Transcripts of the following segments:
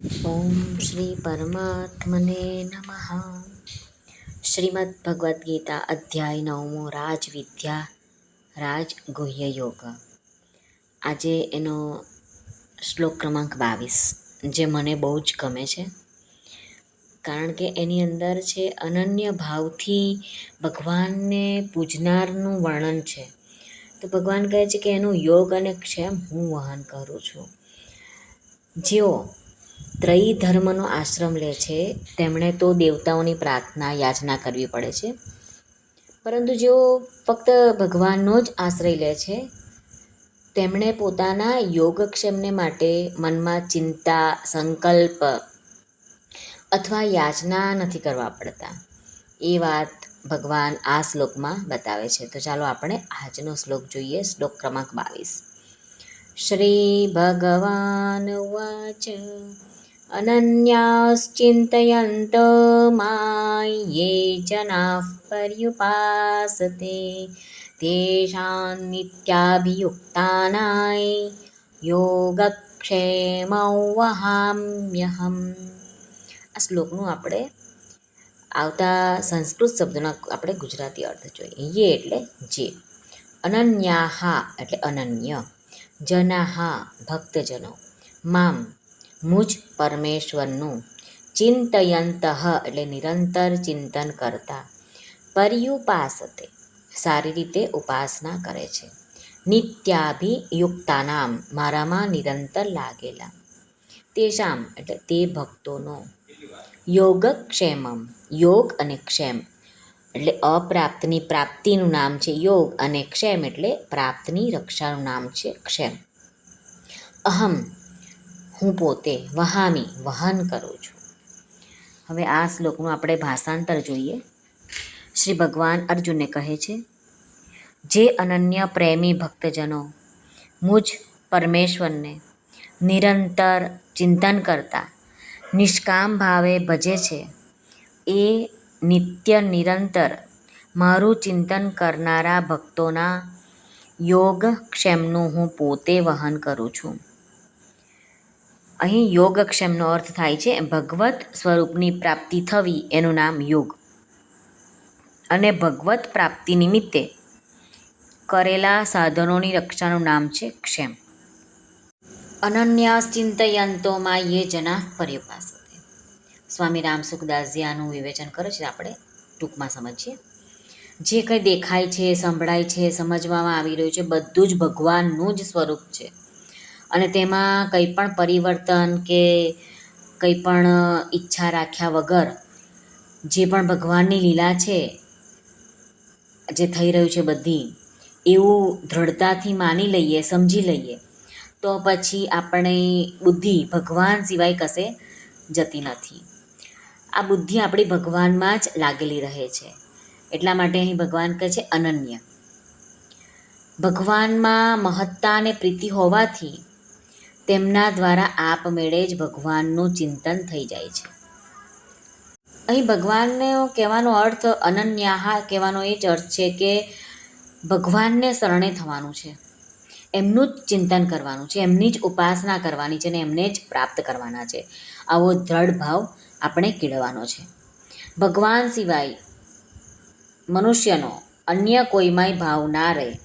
ઓમ શ્રી પરમાત્મને નમઃ શ્રીમદ ભગવદ્ ગીતા અધ્યાય નવમો રાજ વિદ્યા રાજ ગુહ્ય યોગ આજે એનો શ્લોક ક્રમાંક બાવીસ, જે મને બહુ જ ગમે છે, કારણ કે એની અંદર છે અનન્ય ભાવથી ભગવાનને પૂજનારનું વર્ણન છે. તો ભગવાન કહે છે કે એનું યોગ અને ક્ષેમ હું વહન કરું છું. જેઓ ત્રયી ધર્મનો આશ્રમ લે છે, તેમણે તો દેવતાઓની પ્રાર્થના, યાચના કરવી પડે છે. પરંતુ જેઓ ફક્ત ભગવાનનો જ આશ્રય લે છે, તેમણે પોતાના યોગક્ષેમને માટે મનમાં ચિંતા, સંકલ્પ અથવા યાચના નથી કરવા પડતા. એ વાત ભગવાન આ શ્લોકમાં બતાવે છે. તો ચાલો આપણે આજનો શ્લોક જોઈએ, શ્લોક ક્રમાંક બાવીસ. શ્રી ભગવાન વાચ અનન્યાશ્ચિંતયંત માયે जनाः पर्युपासते। तेषां नित्याभियुक्तानाय યોગક્ષેમૌ વહામ્યહમ આ શ્લોકનું આપણે આવતા સંસ્કૃત શબ્દના આપણે ગુજરાતી અર્થ જોઈએ. યે એટલે જે. અનન્યાહા એટલે અનન્ય. જનાહા, ભક્તજનો. મામ મુજ પરમેશ્વરનું ચિંતયંત એટલે નિરંતર ચિંતન કરતા પર્યુપાસતે સારી રીતે ઉપાસના કરે છે. નિત્યાભિયુક્તાનામ મારામાં નિરંતર લાગેલા. તેષામ એટલે તે ભક્તોનો યોગક્ષેમમ, યોગ અને ક્ષેમ એટલે અપ્રાપ્તની પ્રાપ્તિનું નામ છે યોગ અને ક્ષેમ એટલે પ્રાપ્તની રક્ષાનું નામ છે ક્ષેમ. અહમ હું પોતે વહામી, વહન કરું છું. હવે આ શ્લોકનું આપણે ભાષાંતર જોઈએ. શ્રી ભગવાન અર્જુનને કહે છે, જે અનન્ય પ્રેમી ભક્તજનો મુજ પરમેશ્વરને નિરંતર ચિંતન કરતા નિષ્કામ ભાવે ભજે છે, એ નિત્ય નિરંતર મારું ચિંતન કરનારા ભક્તોના યોગક્ષેમનું હું પોતે વહન કરું છું. અહીં યોગક્ષેમનો અર્થ થાય છે ભગવત સ્વરૂપની પ્રાપ્તિ થવી, એનું નામ યોગ. અને ભગવત પ્રાપ્તિ નિમિત્તે કરેલા સાધનોની રક્ષાનું નામ છે ક્ષેમ. અનન્યાશ્ચિંતયંતોમાં યે જના પર્યુપાસતે. સ્વામી રામસુખદાસજી આનું વિવેચન કરે છે, આપણે ટૂંકમાં સમજીએ. જે કંઈ દેખાય છે, સંભળાય છે, સમજવામાં આવી રહ્યું છે, બધું જ ભગવાનનું જ સ્વરૂપ છે. અને તેમાં કંઈ પણ પરિવર્તન કે કંઈ પણ ઈચ્છા રાખ્યા વગર જે પણ ભગવાનની લીલા છે, જે થઈ રહ્યું છે બધી, એવું દૃઢતાથી માની લઈએ, સમજી લઈએ, તો પછી આપણે બુદ્ધિ ભગવાન સિવાય કશે જતી નથી. આ બુદ્ધિ આપણી ભગવાનમાં જ લાગેલી રહે છે. એટલા માટે અહીં ભગવાન કહે છે અનન્ય. ભગવાનમાં મહત્તા અને પ્રીતિ હોવાથી તેમના દ્વારા આપમેળે જ ભગવાનનું ચિંતન થઈ જાય છે. અહીં ભગવાનનો કહેવાનો અર્થ અનન્યાહા કહેવાનો એ જ અર્થ છે કે ભગવાનને શરણે થવાનું છે. એમનું જ ચિંતન કરવાનું છે, એમની જ ઉપાસના કરવાની છે અને એમને જ પ્રાપ્ત કરવાના છે. આવો દ્રઢ ભાવ આપણે કેળવાનો છે. ભગવાન સિવાય મનુષ્યનો અન્ય કોઈમાંય ભાવ ના રહે.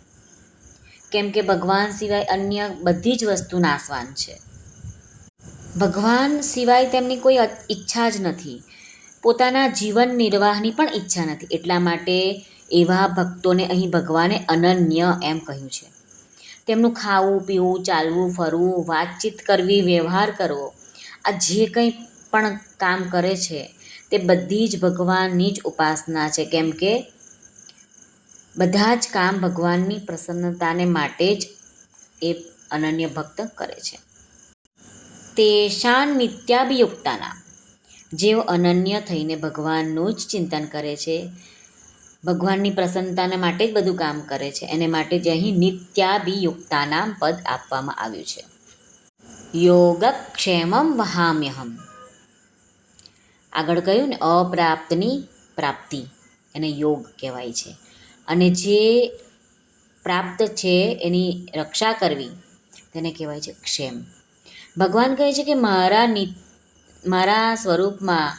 કેમ કે ભગવાન સિવાય અન્ય બધી જ વસ્તુ નાશવાન છે. ભગવાન સિવાય તેમની કોઈ ઈચ્છા જ નથી. પોતાના જીવન નિર્વાહની પણ ઈચ્છા નથી. એટલા માટે એવા ભક્તોને અહીં ભગવાને અનન્ય એમ કહ્યું છે. તેમનું ખાવું, પીવું, ચાલવું, ફરવું, વાતચીત કરવી, વ્યવહાર કરવો, આ જે કંઈ પણ કામ કરે છે, તે બધી જ ભગવાનની જ ઉપાસના છે. કેમ કે બધા જ કામ ભગવાનની પ્રસન્નતાને માટે જ એ અનન્ય ભક્ત કરે છે. તેશાન નિત્યાભિયુક્તાના, જેઓ અનન્ય થઈને ભગવાનનું જ ચિંતન કરે છે, ભગવાનની પ્રસન્નતાને માટે જ બધું કામ કરે છે, એને માટે જ અહીં નિત્યાભિયુક્તાનામ પદ આપવામાં આવ્યું છે. યોગક્ષેમમ વહામ્યહમ. આગળ કહ્યું ને, અપ્રાપ્તની પ્રાપ્તિ, એને યોગ કહેવાય છે. અને જે પ્રાપ્ત છે એની રક્ષા કરવી, તેને કહેવાય છે ક્ષેમ. ભગવાન કહે છે કે મારા મારા સ્વરૂપમાં,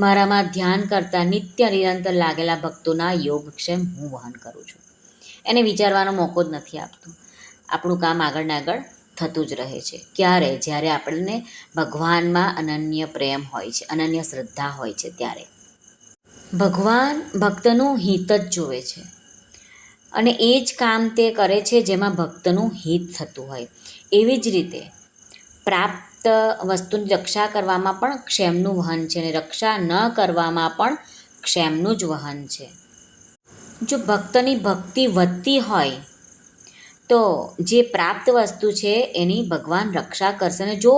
મારામાં ધ્યાન કરતા નિત્ય નિરંતર લાગેલા ભક્તોના યોગક્ષેમ હું વહન કરું છું. એને વિચારવાનો મોકો જ નથી આપતું. આપણું કામ આગળ ને આગળ થતું જ રહે છે. ક્યારે? જ્યારે આપણને ભગવાનમાં અનન્ય પ્રેમ હોય છે, અનન્ય શ્રદ્ધા હોય છે, ત્યારે. ભગવાન ભક્તનું હિત જ જોવે છે. અને એ જ કામ તે કરે છે જેમાં ભક્તનું હિત થતું હોય. એવી જ રીતે પ્રાપ્ત વસ્તુની રક્ષા કરવામાં પણ ક્ષેમનું વહન છે અને રક્ષા ન કરવામાં પણ ક્ષેમનું જ વહન છે. જો ભક્તની ભક્તિ વધતી હોય, તો જે પ્રાપ્ત વસ્તુ છે એની ભગવાન રક્ષા કરશે અને જો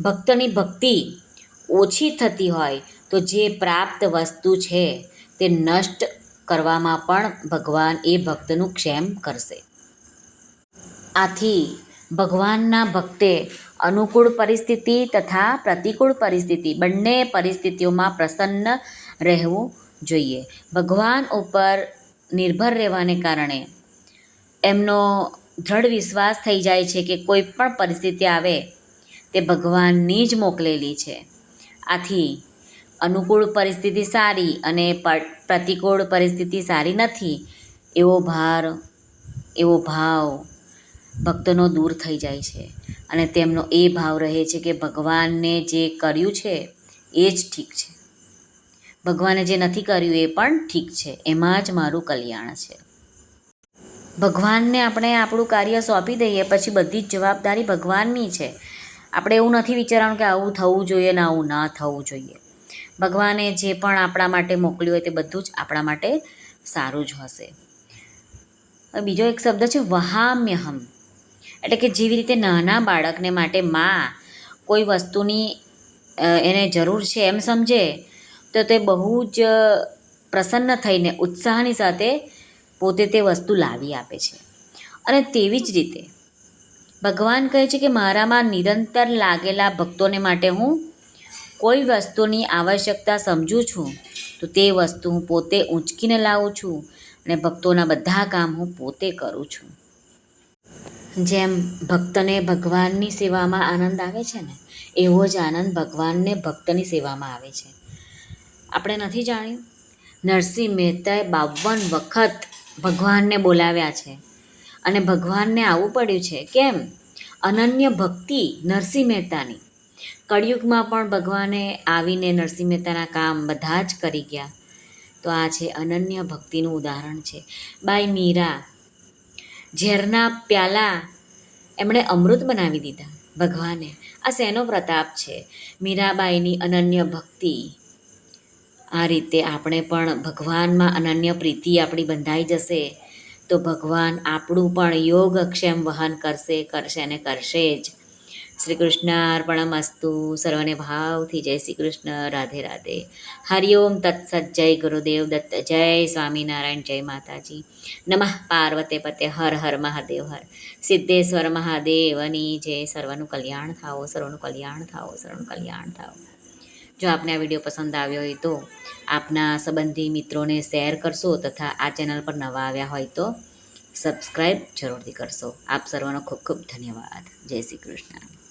ભક્તની ભક્તિ ઓછી થતી હોય, તો જે પ્રાપ્ત વસ્તુ છે તે નષ્ટ કરવામાં પણ ભગવાન એ ભક્તનું ક્ષેમ કરશે. આથી ભગવાનના ભક્તે અનુકૂળ પરિસ્થિતિ તથા પ્રતિકૂળ પરિસ્થિતિ બંને પરિસ્થિતિઓમાં પ્રસન્ન રહેવું જોઈએ. ભગવાન ઉપર નિર્ભર રહેવાને કારણે એમનો દૃઢ વિશ્વાસ થઈ જાય છે કે કોઈ પણ પરિસ્થિતિ આવે તે ભગવાનની જ મોકલેલી છે. આથી અનુકૂળ પરિસ્થિતિ સારી અને પ્રતિકૂળ પરિસ્થિતિ સારી નથી, એવો ભાર, એવો ભાવ ભક્તનો દૂર થઈ જાય છે. અને તેમનો એ ભાવ રહે છે કે ભગવાનને જે કર્યું છે, એ જ ઠીક છે. ભગવાને જે નથી કર્યું એ પણ ઠીક છે. એમાં જ મારું કલ્યાણ છે. ભગવાનને આપણે આપણું કાર્ય સોંપી દઈએ પછી બધી જ જવાબદારી ભગવાનની છે. આપણે એવું નથી વિચારવાનું કે આવું થવું જોઈએ ને આવું ના થવું જોઈએ. ભગવાને જે પણ આપણા માટે મોકલ્યું હોય તે બધું જ આપણા માટે સારું જ હશે. બીજો એક શબ્દ છે વહામ્યહમ. એટલે કે જેવી રીતે નાના બાળકને માટે માં કોઈ વસ્તુની એને જરૂર છે એમ સમજે, તો તે બહુ જ પ્રસન્ન થઈને ઉત્સાહની સાથે પોતે તે વસ્તુ લાવી આપે છે. અને તેવી જ રીતે ભગવાન કહે છે કે મારામાં નિરંતર લાગેલા ભક્તોને માટે હું કોઈ વસ્તુની આવશ્યકતા સમજું છું, તો તે વસ્તુ હું પોતે ઊંચકીને લાવું છું અને ભક્તોના બધા કામ હું પોતે કરું છું. જેમ ભક્તને ભગવાનની સેવામાં આનંદ આવે છે ને, એવો જ આનંદ ભગવાનને ભક્તની સેવામાં આવે છે. આપણે નથી જાણ્યું? નરસિંહ મહેતાએ બાવન વખત ભગવાનને બોલાવ્યા છે અને ભગવાનને આવવું પડ્યું છે. કેમ? અનન્ય ભક્તિ નરસિંહ મહેતાની. કળિયુગમાં પણ ભગવાને આવીને નરસિંહ મહેતાના કામ બધા જ કરી ગયા. તો આ છે અનન્ય ભક્તિનું ઉદાહરણ છે. બાઈ મીરા, ઝેરના પ્યાલા, એમણે અમૃત બનાવી દીધા ભગવાને. આ શેનો પ્રતાપ છે? મીરાબાઈની અનન્ય ભક્તિ. આ રીતે આપણે પણ ભગવાનમાં અનન્ય પ્રીતિ આપણી બંધાઈ જશે, તો ભગવાન આપણું પણ યોગક્ષેમ વહન કરશે કરશે ને કરશે જ. શ્રી કૃષ્ણ અર્પણમસ્તુ સર્વને ભાવથી જય શ્રી કૃષ્ણ રાધે રાધે હરિઓમ તત્સત જય ગુરુદેવ દત્ત જય સ્વામિનારાયણ જય માતાજી નમઃ પાર્વતે પતે હર હર મહાદેવ હર સિદ્ધેશ્વર મહાદેવની જય સર્વનું કલ્યાણ થાઓ સર્વનું કલ્યાણ થાઓ સર્વનું કલ્યાણ થાઓ જો આપને આ વીડિયો પસંદ આવ્યો હોય તો આપના સંબંધી મિત્રોને શેર કરશો તથા આ ચેનલ પર નવા આવ્યા હોય તો સબસ્ક્રાઈબ જરૂરથી કરશો. આપ સર્વનો ખૂબ ખૂબ ધન્યવાદ. જય શ્રી કૃષ્ણ.